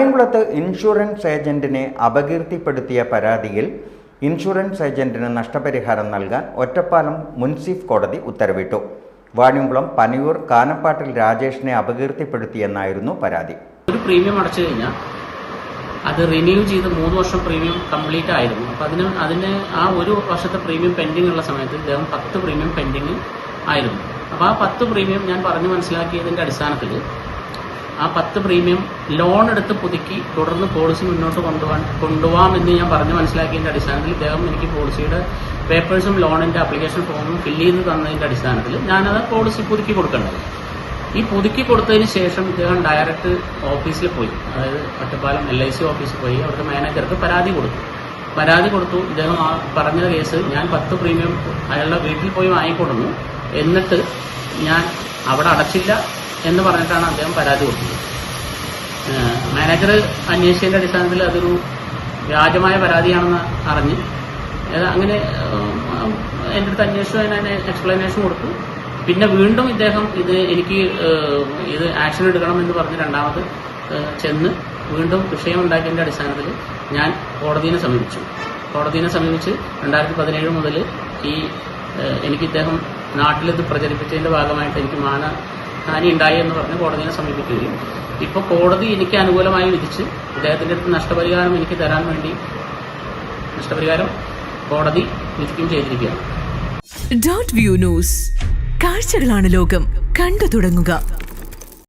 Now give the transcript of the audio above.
വാണിയംകുളത്ത് insurance ഏജന്റിനെ അപകീർത്തിപ്പെടുത്തിയ പരാതിയിൽ insurance ഏജന്റിന് നഷ്ടപരിഹാരം നൽകാൻ ഒറ്റപ്പാലം മുൻസിഫ് കോടതി ഉത്തരവിട്ടു. വാണിയംകുളം പനിയൂർ കാനപ്പാട്ടിൽ രാജേഷിനെ അപകീർത്തിപ്പെടുത്തിയെന്നായിരുന്നു പരാതി. ഒരു പ്രീമിയം അടച്ചു കഴിഞ്ഞാൽ അത് റിന്യൂ ചെയ്ത് മൂന്ന് വർഷം പ്രീമിയം കംപ്ലീറ്റ് ആയിരുന്നു. അപ്പം അതിന് അതിന് ആ ഒരു വർഷത്തെ പ്രീമിയം പെൻഡിങ് ഉള്ള സമയത്ത് ഇദ്ദേഹം പത്ത് പ്രീമിയം പെൻഡിങ് ആയിരുന്നു. അപ്പോൾ ആ പത്ത് പ്രീമിയം ഞാൻ പറഞ്ഞു മനസ്സിലാക്കിയതിന്റെ അടിസ്ഥാനത്തിൽ ആ പത്ത് പ്രീമിയം ലോൺ എടുത്ത് പുതുക്കി തുടർന്ന് പോളിസി മുന്നോട്ട് കൊണ്ടുപോകാൻ കൊണ്ടുപോകാം എന്ന് ഞാൻ പറഞ്ഞു മനസ്സിലാക്കിയതിന്റെ അടിസ്ഥാനത്തിൽ ഇദ്ദേഹം എനിക്ക് പോളിസിയുടെ പേപ്പേഴ്സും ലോണിന്റെ അപ്ലിക്കേഷൻ ഫോമും ഫില്ല് ചെയ്ത് തന്നതിന്റെ അടിസ്ഥാനത്തിൽ ഞാനത് പോളിസി പുതുക്കി കൊടുക്കേണ്ടത് ഈ പുതുക്കി കൊടുത്തതിന് ശേഷം ഇദ്ദേഹം ഡയറക്റ്റ് ഓഫീസിൽ പോയി. അതായത് ഒറ്റപ്പാലം എൽ ഐ സി ഓഫീസിൽ പോയി. അവിടുത്തെ മാനേജർക്ക് പരാതി കൊടുത്തു. പരാതി കൊടുത്തു. ഇദ്ദേഹം ആ പറഞ്ഞ കേസ് ഞാൻ പത്ത് പ്രീമിയം അയാളുടെ വീട്ടിൽ പോയി വാങ്ങിക്കൊടുന്നു. എന്നിട്ട് ഞാൻ അവിടെ അടച്ചില്ല. എന്ന് പറഞ്ഞിട്ടാണ് അദ്ദേഹം പരാതി കൊടുത്തത്. മാനേജർ അന്വേഷിച്ചതിന്റെ അടിസ്ഥാനത്തിൽ അതൊരു വ്യാജമായ പരാതിയാണെന്ന് അറിഞ്ഞ് അങ്ങനെ എന്റെ അടുത്ത് അന്വേഷിച്ചു അതിന് എക്സ്പ്ലനേഷൻ കൊടുത്തു. പിന്നെ വീണ്ടും ഇദ്ദേഹം ഇത് എനിക്ക് ഇത് ആക്ഷൻ എടുക്കണം എന്ന് പറഞ്ഞ് രണ്ടാമത് ചെന്ന് വീണ്ടും വിഷയം ഉണ്ടാക്കിയതിന്റെ അടിസ്ഥാനത്തിൽ ഞാൻ കോടതിയെ സമീപിച്ചു. കോടതിയെ സമീപിച്ച് രണ്ടായിരത്തി പതിനേഴ് മുതൽ ഈ എനിക്ക് ഇദ്ദേഹം നാട്ടിലിത് പ്രചരിപ്പിച്ചതിന്റെ ഭാഗമായിട്ട് എനിക്ക് മാനഹാനി ഉണ്ടായി എന്ന് പറഞ്ഞ് കോടതിയെ സമീപിക്കുകയും. ഇപ്പോൾ കോടതി എനിക്ക് അനുകൂലമായി വിധിച്ച് ഇദ്ദേഹത്തിന്റെ അടുത്ത് നഷ്ടപരിഹാരം എനിക്ക് തരാൻ വേണ്ടി നഷ്ടപരിഹാരം കോടതി വിധിക്കുകയും ചെയ്തിരിക്കുകയാണ്. ഡോട്ട് വ്യൂ ന്യൂസ് കാഴ്ചകളാണ് ലോകം. കണ്ടു തുടങ്ങുക.